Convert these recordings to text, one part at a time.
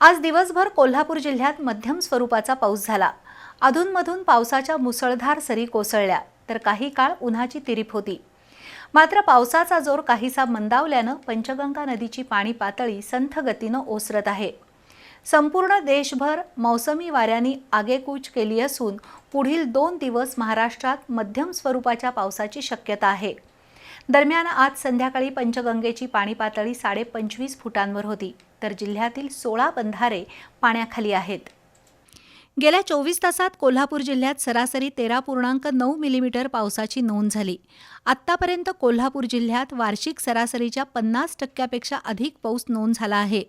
आज दिवसभर कोल्हापूर जिल्ह्यात मध्यम स्वरूपाचा पाऊस झाला. अधूनमधून पावसाच्या मुसळधार सरी कोसळल्या तर काही काळ उन्हाची तिरीप होती. मात्र पावसाचा जोर काहीसा मंदावल्यानं पंचगंगा नदीची पाणी पातळी संथ गतीनं ओसरत आहे. संपूर्ण देशभर मौसमी वाऱ्यांनी आगेकूच केली असून पुढील दोन दिवस महाराष्ट्रात मध्यम स्वरूपाच्या पावसाची शक्यता आहे. दरम्यान आज संध्याकाळी पंचगंगेची पाणी पातळी साडेपंचवीस फुटांवर होती तर जिल्ह्यातील सोळा बंधारे पाण्याखाली आहेत. गेल्या चोवीस तासात कोल्हापूर जिल्ह्यात सरासरी तेरा पूर्णांक नऊ मिलीमीटर पावसाची नोंद झाली. आत्तापर्यंत कोल्हापूर जिल्ह्यात वार्षिक सरासरीच्या पन्नास टक्क्यापेक्षा अधिक पाऊस नोंद झाला आहे.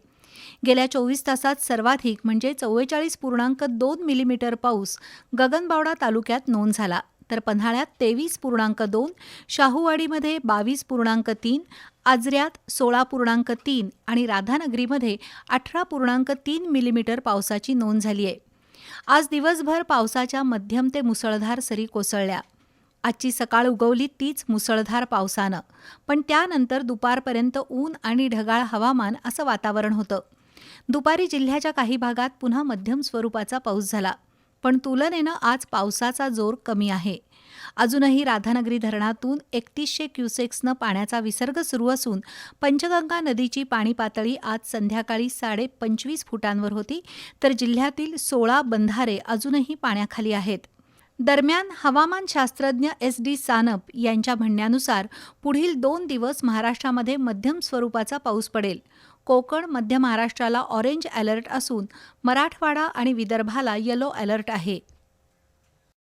गेल्या चोवीस तासात सर्वाधिक म्हणजे चव्वेचाळीस पूर्णांक दोन मिलीमीटर पाऊस गगनबावडा तालुक्यात नोंद झाला. तर पन्हाळ्यात तेवीस पूर्णांक दोन शाहूवाडीमध्ये बावीस पूर्णांक तीन आजऱ्यात सोळा पूर्णांक तीन आणि राधानगरीमध्ये अठरा पूर्णांक तीन मिलीमीटर पावसाची नोंद झाली आहे. आज दिवसभर पावसाच्या मध्यम ते मुसळधार सरी कोसळल्या. आजची सकाळ उगवली तीच मुसळधार पावसानं. पण त्यानंतर दुपारपर्यंत ऊन आणि ढगाळ हवामान असं वातावरण होतं. दुपारी जिल्ह्याच्या काही भागात पुन्हा मध्यम स्वरूपाचा पाऊस झाला. पण तुलनेनं आज पावसाचा जोर कमी आहे. अजूनही राधानगरी धरणातून एकतीसशे क्युसेक्सनं पाण्याचा विसर्ग सुरू असून पंचगंगा नदीची पाणी पातळी आज संध्याकाळी साडे पंचवीस फुटांवर होती तर जिल्ह्यातील सोळा बंधारे अजूनही पाण्याखाली आहेत. दरम्यान हवामानशास्त्रज्ञ एस डी सानप यांच्या म्हणण्यानुसार पुढील दोन दिवस महाराष्ट्रामध्ये मध्यम स्वरूपाचा पाऊस पडेल. कोकण मध्य महाराष्ट्राला ऑरेंज अलर्ट असून मराठवाडा आणि विदर्भाला येलो अलर्ट आहे.